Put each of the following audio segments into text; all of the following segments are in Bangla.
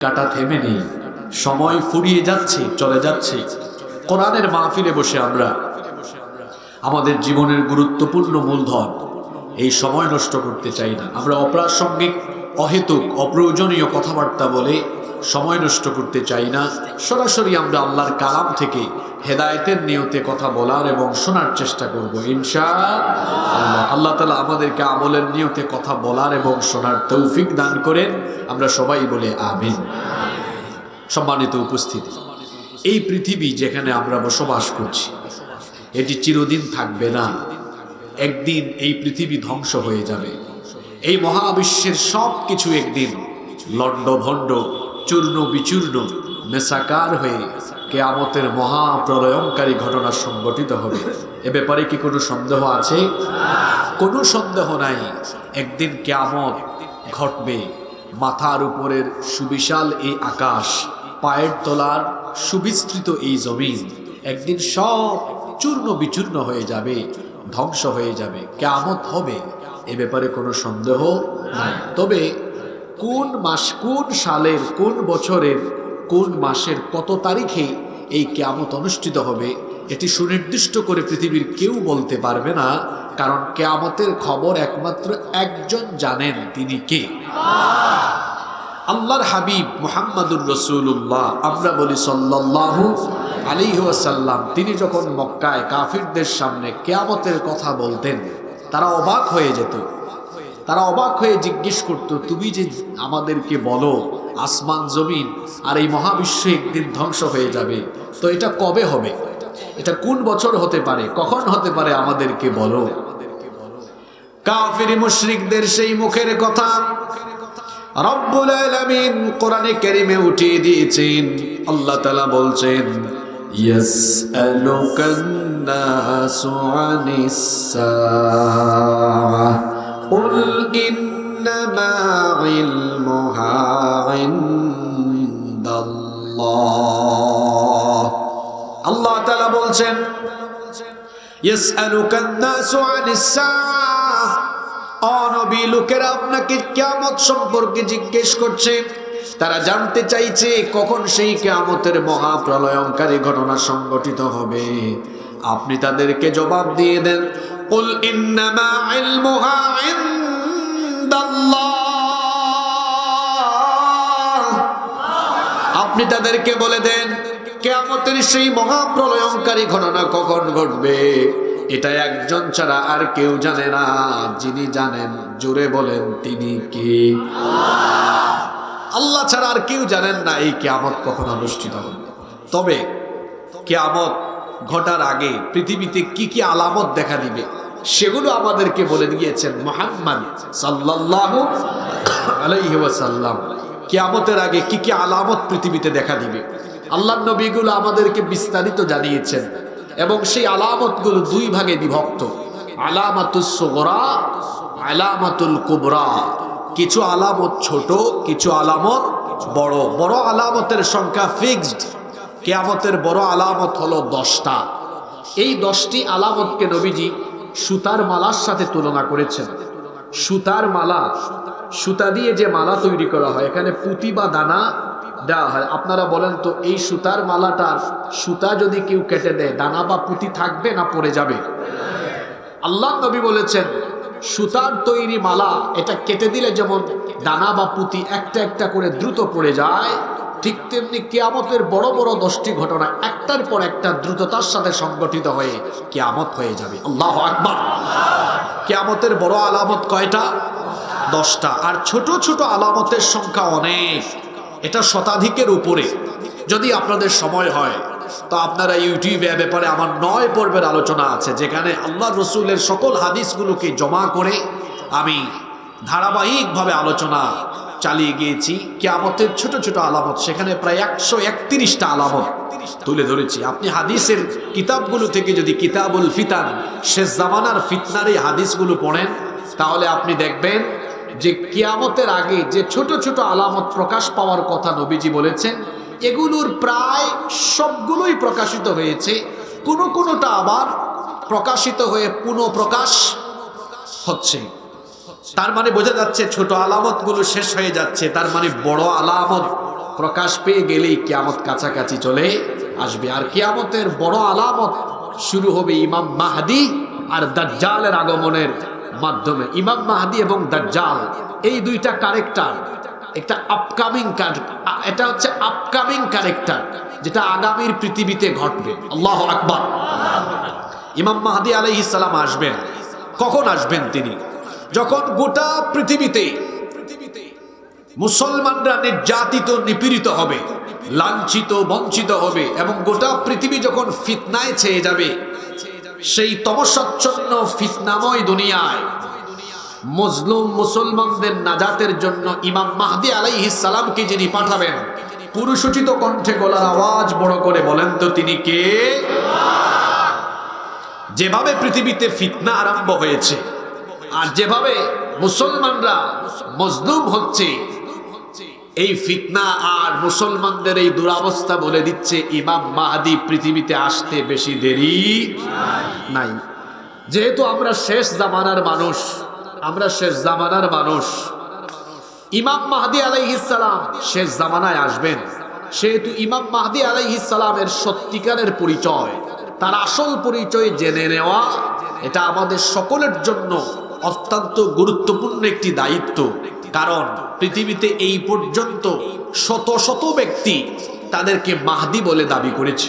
কাটা থেমে নেই। সময় ফুরিয়ে যাচ্ছে, চলে যাচ্ছে। কোরআনের মাহফিলে বসে আমরা। আমাদের জীবনের গুরুত্বপূর্ণ মূলধন, এই সময় নষ্ট করতে চাই না। আমরা অপ্রাসঙ্গিক, অহেতুক, অপ্রয়োজনীয় কথাবার্তা বলে সময় নষ্ট করতে চাই না। সরাসরি আমরা আল্লাহর কালাম থেকে হেদায়েতের নিয়তে কথা বলার এবং শোনার চেষ্টা করব ইনশা আল্লাহ তালা আমাদেরকে আমলের নিয়তে কথা বলার এবং শোনার তৌফিক দান করেন। আমরা সবাই বলে আমিন। সম্মানিত উপস্থিতি, এই পৃথিবী যেখানে আমরা বসবাস করছি, এটি চিরদিন থাকবে না। একদিন এই পৃথিবী ধ্বংস হয়ে যাবে। এই মহাবিশ্বের সব কিছু একদিন লণ্ডভণ্ড চূর্ণ বিচূর্ণ মেসাকার হয়ে কেয়ামতের মহাপ্রলয়ঙ্কারী ঘটনা সংগঠিত হবে। এ ব্যাপারে কি কোনো সন্দেহ আছে? কোনো সন্দেহ নাই। একদিন কেয়ামত ঘটবে। মাথার উপরের সুবিশাল এই আকাশ, পায়ের তলার সুবিস্তৃত এই জমিন, একদিন সব চূর্ণ, বিচূর্ণ হয়ে যাবে, ধ্বংস হয়ে যাবে। কেয়ামত হবে। এ ব্যাপারে কোনো সন্দেহ নাই। তবে কোন মাস কোন সালের কোন বছরের কোন মাসের কত তারিখে এই কেয়ামত অনুষ্ঠিত হবে, এটি সুনির্দিষ্ট করে পৃথিবীর কেউ বলতে পারবে না, কারণ কেয়ামতের খবর একমাত্র একজন জানেন তিনি কে? আল্লাহর হাবিব মোহাম্মদুর রসুল্লাহ আমরা বলি সাল্লাহু আলিহাসাল্লাম তিনি যখন মক্কায় কাফিরদের সামনে কেয়ামতের কথা বলতেন, তারা অবাক হয়ে যেত। তারা অবাক হয়ে জিজ্ঞেস করতো, তুমি যে আমাদেরকে বলো, আসমান, জমিন আর এই মহাবিশ্ব একদিন ধ্বংস হয়ে যাবে, তো এটা কবে হবে? এটা কোন বছর হতে পারে? কখন হতে পারে আমাদেরকে বলো? কাফির মুশরিকদের সেই মুখের কথা রব্বুল আলামিন কোরআনে কারিমে উঠিয়ে দিয়েছেন। আল্লাহ তাআলা বলছেন, ইয়াসআলুকান নাসু আনিস قل إنما علمها عند الله আল্লাহ তাআলা বলছেন ইয়াসআলুকান নাসু আনিস সাআহ অনবী লোকেরা আপনাকে কিয়ামত সম্পর্কে জিজ্ঞেস করছে তারা জানতে চাইছে কখন সেই কিয়ামতের মহাপ্রলয়ঙ্কারী ঘটনা সংগঠিত হবে আপনি তাদেরকে জবাব দিয়ে দেন قل إنما علمها عند الله আপনি তাদেরকে বলে দেন কেয়ামতের সেই মহাপ্রলয়ঙ্কারী ঘটনা কখন ঘটবে এটা একজন ছাড়া আর কেউ জানে না যিনি জানেন জোরে বলেন তিনি কে আল্লাহ ছাড়া আর কেউ জানেন না এই কেয়ামত কখন অনুষ্ঠিত হবে তবে কেয়ামত ঘটার আগে পৃথিবীতে কি কি আলামত দেখা দিবে, সেগুলো আমাদেরকে বলে দিয়েছেন মোহাম্মদ সাল্লাল্লাহু আলাইহি ওয়াসাল্লাম। কিয়ামতের আগে কি কি আলামত পৃথিবীতে দেখা দিবে, আল্লাহ নবীগুলো আমাদেরকে বিস্তারিত জানিয়েছেন এবং সেই আলামতগুলো দুই ভাগে বিভক্ত। আলামাতুল সোগরা, আলামাতুল কুবরা। কিছু আলামত ছোট, কিছু আলামত বড়। বড় আলামতের সংখ্যা ফিক্সড কেয়ামতের বড় আলামত হলো দশটা। এই দশটি আলামতকে নবীজি সুতার মালার সাথে তুলনা করেছেন। সুতার মালা, সুতা দিয়ে যে মালা তৈরি করা হয়, এখানে পুঁতি বা দানা দেওয়া হয়। আপনারা বলেন তো, এই সুতার মালাটার সুতা যদি কেউ কেটে দেয়, দানা বা পুঁতি থাকবে না পড়ে যাবে? আল্লাহ নবী বলেছেন, সুতার তৈরি মালা, এটা কেটে দিলে যেমন দানা বা পুঁতি একটা একটা করে দ্রুত পড়ে যায় ঠিক তেমনি কেয়ামতের বড় বড় দশটি ঘটনা একটার পর একটা দ্রুততার সাথে সংগঠিত হয়ে কেয়ামত হয়ে যাবে। আল্লাহ আকবর। কেয়ামতের বড় আলামত কয়টা? দশটা। আর ছোট ছোট আলামতের সংখ্যা অনেক। এটা শতাধিকের উপরে। যদি আপনাদের সময় হয়, তো আপনারা ইউটিউবে ব্যাপারে আমার নয় পর্বের আলোচনা আছে, যেখানে আল্লাহ রসুলের সকল হাদিসগুলোকে জমা করে আমি ধারাবাহিকভাবে আলোচনা চালিয়ে গিয়েছি। কেয়ামতের ছোট ছোট আলামত, সেখানে প্রায় একশো একত্রিশটা আলামত তুলে ধরেছি। আপনি হাদিসের কিতাবগুলো থেকে যদি কিতাবুল ফিতান, শেষ জামানার ফিতনার হাদিসগুলো পড়েন, তাহলে আপনি দেখবেন যে কিয়ামতের আগে যে ছোট ছোট আলামত প্রকাশ পাওয়ার কথা নবীজি বলেছেন, এগুলোর প্রায় সবগুলোই প্রকাশিত হয়েছে। কোনো কোনোটা আবার প্রকাশিত হয়ে পুনঃপ্রকাশ হচ্ছে। তার মানে বোঝা যাচ্ছে ছোট আলামতগুলো শেষ হয়ে যাচ্ছে। তার মানে বড় আলামত প্রকাশ পেয়ে গেলেই কিয়ামত কাছাকাছি চলে আসবে। আর কিয়ামতের বড় আলামত শুরু হবে ইমাম মাহাদি আর দাজ্জালের আগমনের মাধ্যমে। ইমাম মাহাদি এবং দাজ্জাল, এই দুইটা কারেক্টার একটা আপকামিং এটা হচ্ছে আপকামিং ক্যারেক্টার যেটা আগামীর পৃথিবীতে ঘটবে। আল্লাহ আকবর। ইমাম মাহাদি সালাম আসবেন। কখন আসবেন তিনি? যখন গোটা পৃথিবীতে মুসলমানরা নির্যাতিত, নিপীড়িত হবে, লাঞ্ছিত, বঞ্চিত হবে এবং গোটা পৃথিবী যখন ফিতনায় ছেয়ে যাবে, সেই তমসচ্ছন্ন ফিতনাময় দুনিয়ায় মজলুম মুসলমানদের নাজাতের জন্য ইমাম মাহদি আলাইহিস সালামকে যিনি পাঠাবেন, পুরুষোচিত কণ্ঠে গলার আওয়াজ বড় করে বলেন তো তিনি কে? যেভাবে পৃথিবীতে ফিতনা আরম্ভ হয়েছে আর যেভাবে মুসলমানরা মজলুম হচ্ছে, এই ফিতনা আর মুসলমানদের এই দুরাবস্থা বলে দিচ্ছে ইমাম মাহাদি পৃথিবীতে আসতে বেশি দেরি নাই। যেহেতু আমরা শেষ জামানার মানুষ, আমরা শেষ জামানার মানুষ, ইমাম মাহাদি আলাইহিসালাম শেষ জামানায় আসবেন। সেহেতু ইমাম মাহাদি আলাইহিসালামের সত্যিকারের পরিচয়, তার আসল পরিচয় জেনে নেওয়া, এটা আমাদের সকলের জন্য অত্যন্ত গুরুত্বপূর্ণ একটি দায়িত্ব। কারণ পৃথিবীতে এই পর্যন্ত শত শত ব্যক্তি তাদেরকে মাহদি বলে দাবি করেছে।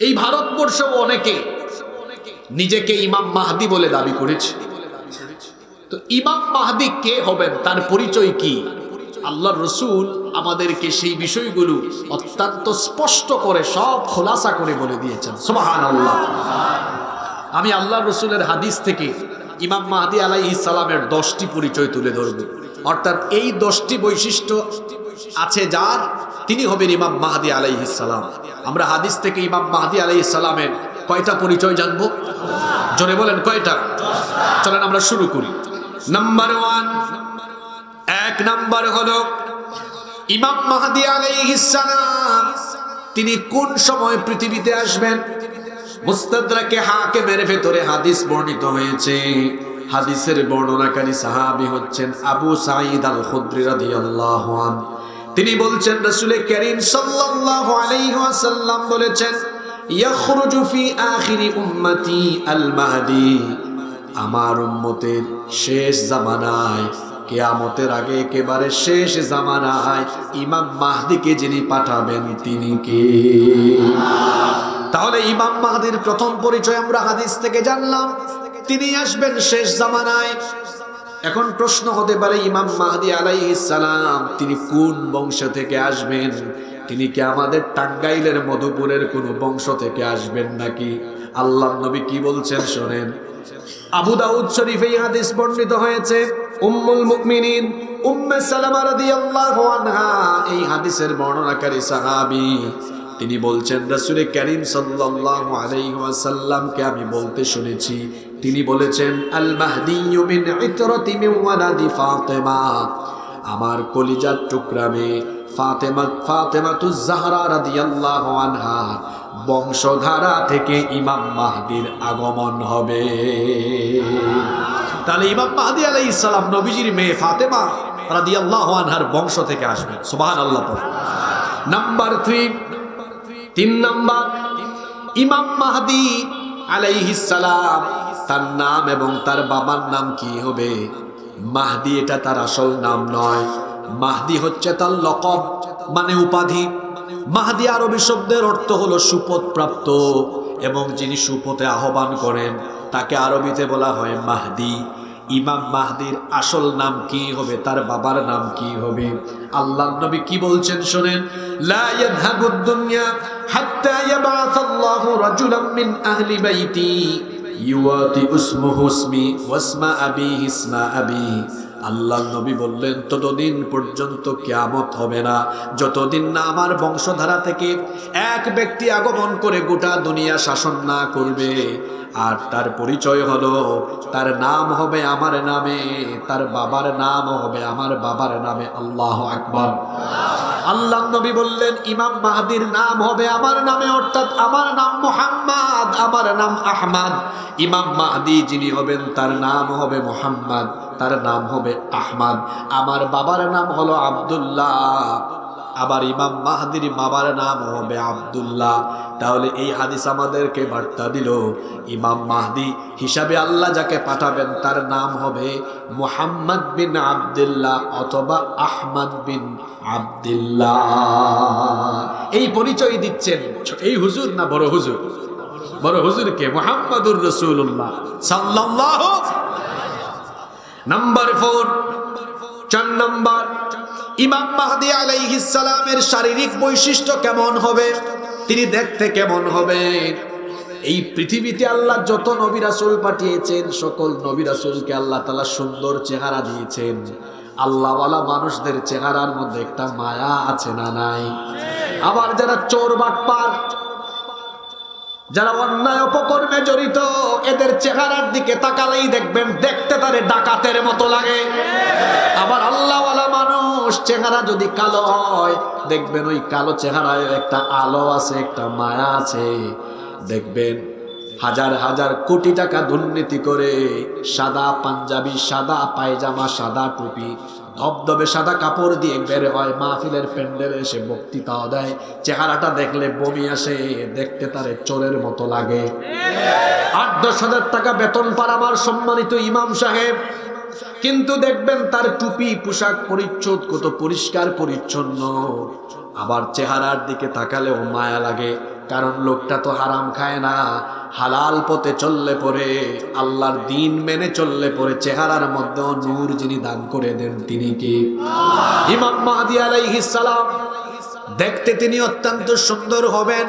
এই ভারতবর্ষ অনেকে নিজেকে ইমাম মাহদি বলে দাবি করেছে। তো ইমাম মাহদি কে হবেন? তার পরিচয় কি? আল্লাহ রসুল আমাদেরকে সেই বিষয়গুলো অত্যন্ত স্পষ্ট করে সব খোলাসা করে বলে দিয়েছেন। সোহান আল্লাহ আমি আল্লাহ রসুলের হাদিস থেকে ইমাম মাহাদি আলাই ইসালামের দশটি পরিচয় তুলে ধরব। অর্থাৎ এই দশটি বৈশিষ্ট্য আছে যার, তিনি হবেন ইমাম মাহাদি আলাই ইসালাম আমরা হাদিস থেকে ইমাম মাহাদি আলাই ইসালামের কয়টা পরিচয় জানব? জোরে বলেন কয়টা? চলেন আমরা শুরু করি। নাম্বার ওয়ান এক নাম্বার হলো ইমাম মাহাদি আলাইহিস সালাম, তিনি কোন সময় পৃথিবীতে আসবেন? মুস্তাদরাকে হাকিমের ভেতরে হাদিস বর্ণিত হয়েছে। হাদিসের বর্ণনাকারী সাহাবি হচ্ছেন আবু সাঈদ আল খুদরি রাদিয়াল্লাহু তিনি বলছেন, রাসূল করিম সাল্লাল্লাহু আলাইহি ওয়াসাল্লাম বলেছেন, ইয়াখরুজু ফি আখিরি উম্মতি আল মাহদি আমার উম্মতের শেষ জামানায়, কেয়ামতের আগে একেবারে শেষ জামানায় ইমাম মাহদিকে যিনি পাঠাবেন, তিনি কে? তাহলে ইমাম মাহদির প্রথম পরিচয় আমরা হাদিস থেকে জানলাম। তিনি আসবেন শেষ জামানায়। এখন প্রশ্ন হতে পারে, ইমাম মাহদি সালাম, তিনি কোন বংশ থেকে আসবেন? তিনি কি আমাদের টাঙ্গাইলের মধুপুরের কোন বংশ থেকে আসবেন নাকি? আল্লাহ নবী কি বলছেন শোনেন। আবু দাউদ শরীফ এই হাদিস বর্ণিত হয়েছে, উম্মুল মুমিনিন, উম্মে সালামা রাদিয়াল্লাহু আনহা। এই হাদিসের বর্ণনাকারী সাহাবী তিনি বলছেন রাসূল করিম সাল্লাল্লাহু ওয়াসাল্লামকে আমি বলতে শুনেছি। তিনি বলেছেন আল ওয়ালাদি ফাতিমা। আমার কলিজার টুকরা মেয়ে ফাতেমা, ফাতেমাতুজ জাহরা রাদিয়াল্লাহু আনহা বংশধারা থেকে ইমাম মাহদির আগমন হবে। তাহলে ইমাম মাহদি আলাইহিস সালাম নবীজির মেয়ে ফাতেমা রাদিয়াল্লাহু আনহার বংশ থেকে আসবে সুবহানাল্লাহ পড়ে নাম্বার 3 তিন নাম্বার, ইমাম মাহদি আলাইহিস সালাম তার নাম এবং তার বাবার নাম কি হবে? মাহদি এটা তার আসল নাম নয়। মাহদি হচ্ছে তার লকব মানে উপাধি। মাহদি আরবি শব্দের অর্থ হলো সুপথ প্রাপ্ত এবং যিনি সুপথে আহ্বান করেন, তাকে আরবিতে বলা হয় মাহদি। ইমাম মাহদির আসল নাম কি হবে? তার বাবার নাম কি হবে? আল্লাহ নবী কি বলছেন শোনেন? লা আল্লাহ নবী বললেন, ততদিন পর্যন্ত কেয়ামত হবে না। যতদিন না আমার বংশধারা থেকে এক ব্যক্তি আগমন করে গোটা দুনিয়া শাসন না করবে। আর তার পরিচয় হলো, তার নাম হবে আমার নামে, তার বাবার নাম হবে আমার বাবার নামে, আল্লাহ আকবর। আল্লাহ নবী বললেন, ইমাম মাহাদির নাম হবে আমার নামে, অর্থাৎ আমার নাম মোহাম্মদ, আমার নাম আহমাদ। ইমাম মাহাদি যিনি হবেন, তার নাম হবে মোহাম্মদ, তার নাম হবে আহমদ। আমার বাবার নাম হলো আব্দুল্লাহ। আবার ইমাম মাহাদির বাবার নাম হবে আব্দুল্লাহ। তাহলে এই হাদিস আমাদেরকে বার্তা দিল, ইমাম মাহদি হিসাবে আল্লাহ যাকে পাঠাবেন তার নাম হবে মুহাম্মদ বিন আব্দুল্লাহ অথবা আহমদ বিন আব্দুল্লাহ। এই পরিচয় দিচ্ছেন, এই হুজুর না বড় হুজুর? বড় হুজুরকে মোহাম্মদুর রসুল্লাহ সাল্লাহ নাম্বার ফোর, চার নম্বর ইমাম মাহদি আলাইহিস সালামের শারীরিক বৈশিষ্ট্য কেমন হবে? তিনি দেখতে কেমন হবেন এই পৃথিবীতে আল্লাহ যত নবী রাসূল পাঠিয়েছেন, সকল নবী রাসূলকে আল্লাহ তালা সুন্দর চেহারা দিয়েছেন। আল্লাহওয়ালা মানুষদের চেহারার মধ্যে একটা মায়া আছে না নাই? আবার যারা চোর, বাটপার, যারা অন্যায় অপকর্মে জড়িত, এদের চেহারার দিকে তাকালেই দেখবেন দেখতে তারে ডাকাতের মতো লাগে। আবার আল্লাহওয়ালা মানুষ চেহারা যদি কালো হয়, দেখবেন ওই কালো চেহারায় একটা আলো আছে, একটা মায়া আছে। দেখবেন হাজার হাজার কোটি টাকা দুর্নীতি করে সাদা পাঞ্জাবি, সাদা পায়জামা, সাদা টুপি, ধবধবে সাদা কাপড় দিয়ে বের হয়, মাহফিলের প্যান্ডেলে এসে বক্তৃতাও দেয়। চেহারাটা দেখলে বমি আসে, দেখতে তারে চোরের মতো লাগে। আট দশ হাজার টাকা বেতন পার আমার সম্মানিত ইমাম সাহেব। কিন্তু দেখবেন তার টুপি, পোশাক পরিচ্ছদ কত পরিষ্কার, পরিচ্ছন্ন। আবার চেহারার দিকে তাকালেও মায়া লাগে, কারণ লোকটা তো হারাম খায় না। হালাল পথে চললে পরে, আল্লাহর দিন মেনে চললে পরে চেহারার মধ্যে নূর যিনি দান করে দেন তিনি কি? ইমাম মাহাদি আলাইহিস সালাম। দেখতে তিনি অত্যন্ত সুন্দর হবেন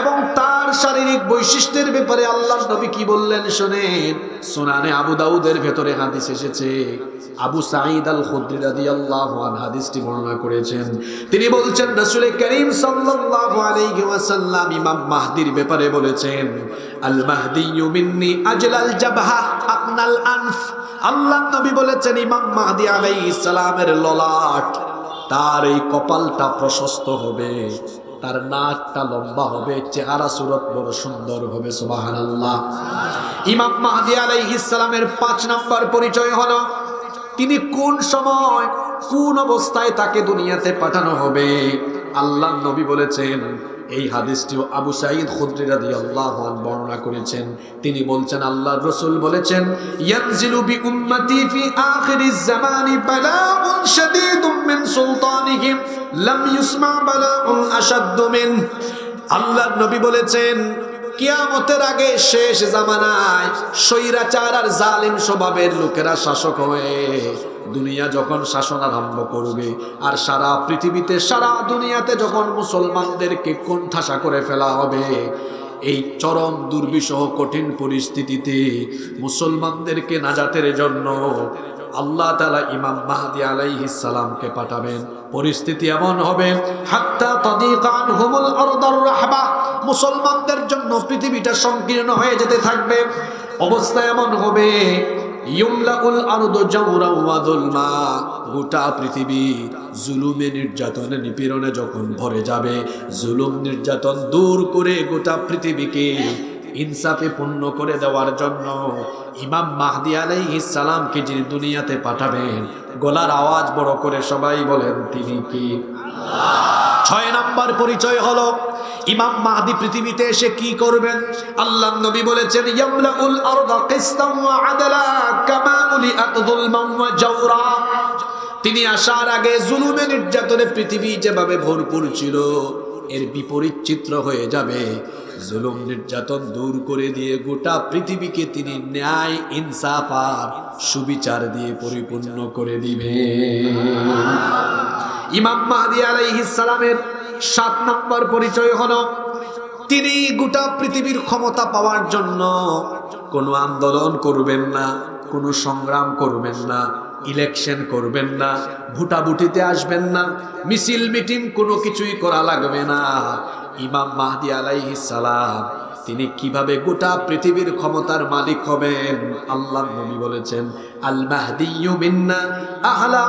এবং তার শারীরিক বৈশিষ্ট্যের ব্যাপারে আল্লাহ নবী কি বললেন শোনেন? সুনানে আবু দাউদের ভেতরে হাদিস এসেছে। আবু সাঈদ আল খুদ্রি রাদিয়াল্লাহু আনহু হাদিসটি বর্ণনা করেছেন। তিনি বলছেন, রাসূল করিম সাল্লাল্লাহু আলাইহি ইমাম মাহদির ব্যাপারে বলেছেন আল মাহদিয়ু মিন্নি আজলাল জাবহা আকনাল আনফ। আল্লাহ নবী বলেছেন, ইমাম মাহদি আলাইহিস সালামের ললাট। তার এই কপালটা প্রশস্ত হবে, তার নাকটা লম্বা হবে, চেহারা সুরত বড় সুন্দর হবে সুবাহান আল্লাহ ইমাম মাহাদি আলাই ইসলামের পাঁচ নাম্বার পরিচয় হলো, তিনি কোন সময় কোন অবস্থায় তাকে দুনিয়াতে পাঠানো হবে? আল্লাহ নবী বলেছেন, এই হাদিসটিও আবু সাঈদ খুদরি রাদিয়াল্লাহু আনহু বর্ণনা করেছেন। তিনি বলছেন আল্লাহ রসুল বলেছেন, ইয়ানজিলু বি উম্মতি ফি আখিরিজ জামানি বালাউন শাদীদুম মিন সুলতানিহিম, লাম ইউসমা বালাউন আশাদ্দু মিন। আল্লাহর নবী বলেছেন, কিয়ামতের আগে শেষ জামানায় স্বৈরাচার আর জালিম স্বভাবের লোকেরা শাসক হয়ে দুনিয়া যখন শাসন আরম্ভ করবে, আর সারা পৃথিবীতে, সারা দুনিয়াতে যখন মুসলমানদেরকে কোণঠাসা করে ফেলা হবে, এই চরম, দুর্বিষহ, কঠিন পরিস্থিতিতে মুসলমানদেরকে নাজাতের জন্য আল্লাহ তালা ইমাম মাহাদি আলাইহিস সালামকে পাঠাবেন। পরিস্থিতি এমন হবে মুসলমানদের জন্য পৃথিবীটা সংকীর্ণ হয়ে যেতে থাকবে। অবস্থা এমন হবে ইউমলাউল আরদু জাওরা ওয়া যুলমা। গোটা পৃথিবী জুলুমে নির্যাতনে নিপীড়নে যখন ভরে যাবে, জুলুম নির্যাতন দূর করে গোটা পৃথিবীকে ইনসাফে পূর্ণ করে দেওয়ার জন্য ইমাম মাহদি আলাইহিস সালামকে যিনি দুনিয়াতে পাঠাবেন, গলার আওয়াজ বড় করে সবাই বলেন, তিনি কি? ছয় নাম্বার পরিচয় হলো ইমাম মাহাদি পৃথিবীতে এসে কি করবেন? আল্লাহ নবী বলেছেন, ইয়ামলাউল আরদা কিসতাম ওয়া ওয়া জাওরা। তিনি আসার আগে জুলুমে নির্যাতনে পৃথিবী যেভাবে ভরপুর ছিল, এর বিপরীত চিত্র হয়ে যাবে। জুলুম নির্যাতন দূর করে দিয়ে গোটা পৃথিবীকে তিনি ন্যায়, ইনসাফ আর সুবিচার দিয়ে পরিপূর্ণ করে দিবে ইমাম মাহাদি আলাইহিস সালামের সাত নম্বর পরিচয় হলো, তিনি গোটা পৃথিবীর ক্ষমতা পাওয়ার জন্য কোনো আন্দোলন করবেন না, কোনো সংগ্রাম করবেন না, ইলেকশন করবেন না, ভুটাভুটিতে আসবেন না, মিছিল, মিটিং কোনো কিছুই করা লাগবে না। ইমাম মাহদি আলাইহিস সালাম, তিনি কীভাবে গোটা পৃথিবীর ক্ষমতার মালিক হবেন? আল্লাহ নবী বলেছেন আল মাহদিয়ু মিন্না আহলা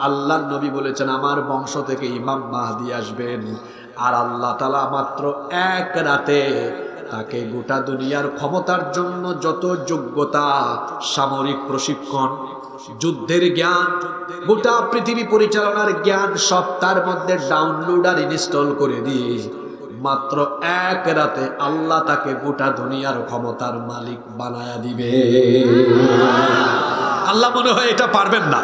আল্লাহ নবী বলেছেন, আমার বংশ থেকে ইমাম মাহদি আসবেন। আর আল্লাহ তালা মাত্র এক রাতে তাকে গোটা দুনিয়ার ক্ষমতার জন্য যত যোগ্যতা, সামরিক প্রশিক্ষণ, যুদ্ধের জ্ঞান, গোটা পৃথিবী পরিচালনার জ্ঞান সব তার মধ্যে ডাউনলোড আর ইনস্টল করে দিয়ে মাত্র এক রাতে আল্লাহ তাকে গোটা দুনিয়ার ক্ষমতার মালিক বানায়া দিবে। আল্লাহ মনে হয় এটা পারবেন না।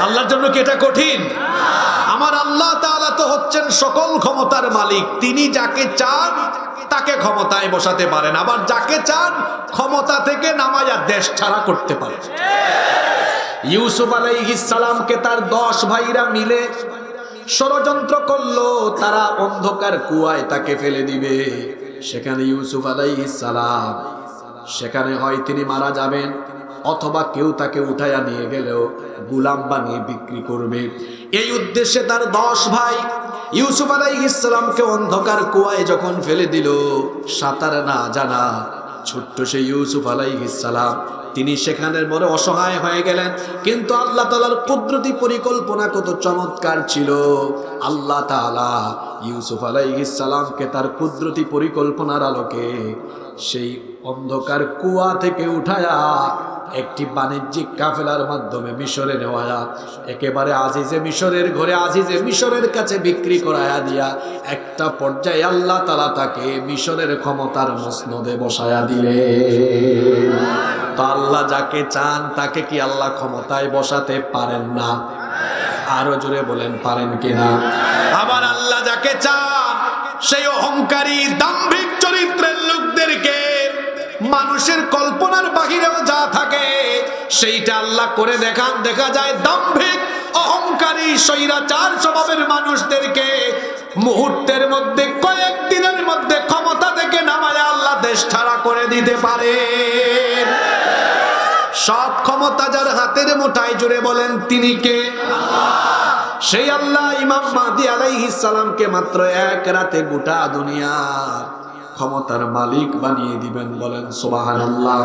আল্লাহর জন্য কি এটা কঠিন? আমার আল্লাহ তাআলা তো হচ্ছেন সকল ক্ষমতার মালিক। তিনি যাকে চান, তাকে ক্ষমতায় বসাতে পারেন। আবার যাকে চান, ক্ষমতা থেকে নামায়া দেশ ছাড়া করতে পারেন। ইউসুফ আলাইহিস সালামকে তার দশ ভাইরা মিলে ষড়যন্ত্র করল, তারা অন্ধকার কুয়ায় তাকে ফেলে দিবে। সেখানে ইউসুফ আলাইহিস সালাম, সেখানে হয় তিনি মারা যাবেন, অথবা কেউ তাকে উঠাইয়া নিয়ে গেলেও গুলাম বানিয়ে বিক্রি করবে। এই উদ্দেশ্যে তার দশ ভাই ইউসুফ আলাইহিসসালামকে অন্ধকার কুয়ায় যখন ফেলে দিল, সাঁতার না জানা ছোট্ট সেই ইউসুফ আলাইহিসসালাম তিনি সেখানের মনে অসহায় হয়ে গেলেন। কিন্তু আল্লাহ তালার কুদরতি পরিকল্পনা কত চমৎকার ছিল। আল্লাহ তাআলা ইউসুফ আলাইহিসসালামকে তার কুদরতি পরিকল্পনার আলোকে সেই অন্ধকার কুয়া থেকে উঠায়া একটি বাণিজ্যিক কাফেলার মাধ্যমে মিশরে নেওয়া একেবারে আজিজে মিশরের ঘরে আজিজে মিশরের কাছে বিক্রি করায়া দিয়া একটা পর্যায়ে আল্লাহ তালা তাকে মিশরের ক্ষমতার মসনদে বসায়া দিলে তো আল্লাহ যাকে চান, তাকে কি আল্লাহ ক্ষমতায় বসাতে পারেন না? আরও জোরে বলেন, পারেন কিনা? আবার আল্লাহ যাকে চান, সেই অহংকারী দাম্ভিক চরিত্রের লোকদেরকে মানুষের কল্পনার বাহিরেও যা থাকে, সেইটা আল্লাহ করে দেখান। দেখা যায় দাম্ভিক, অহংকারী, স্বৈরাচার স্বভাবের মানুষদেরকে মুহূর্তের মধ্যে, কয়েকদিনের মধ্যে ক্ষমতা থেকে নামায় আল্লাহ দেশ ছাড়া করে দিতে পারে। সব ক্ষমতা যার হাতের মোটায় জুড়ে বলেন তিনি কে? সেই আল্লাহ ইমাম মাহদি আলাইহিস সালামকে মাত্র এক রাতে গোটা দুনিয়ার ক্ষমতার মালিক বানিয়ে দিবেন বলেন সুবহানাল্লাহ।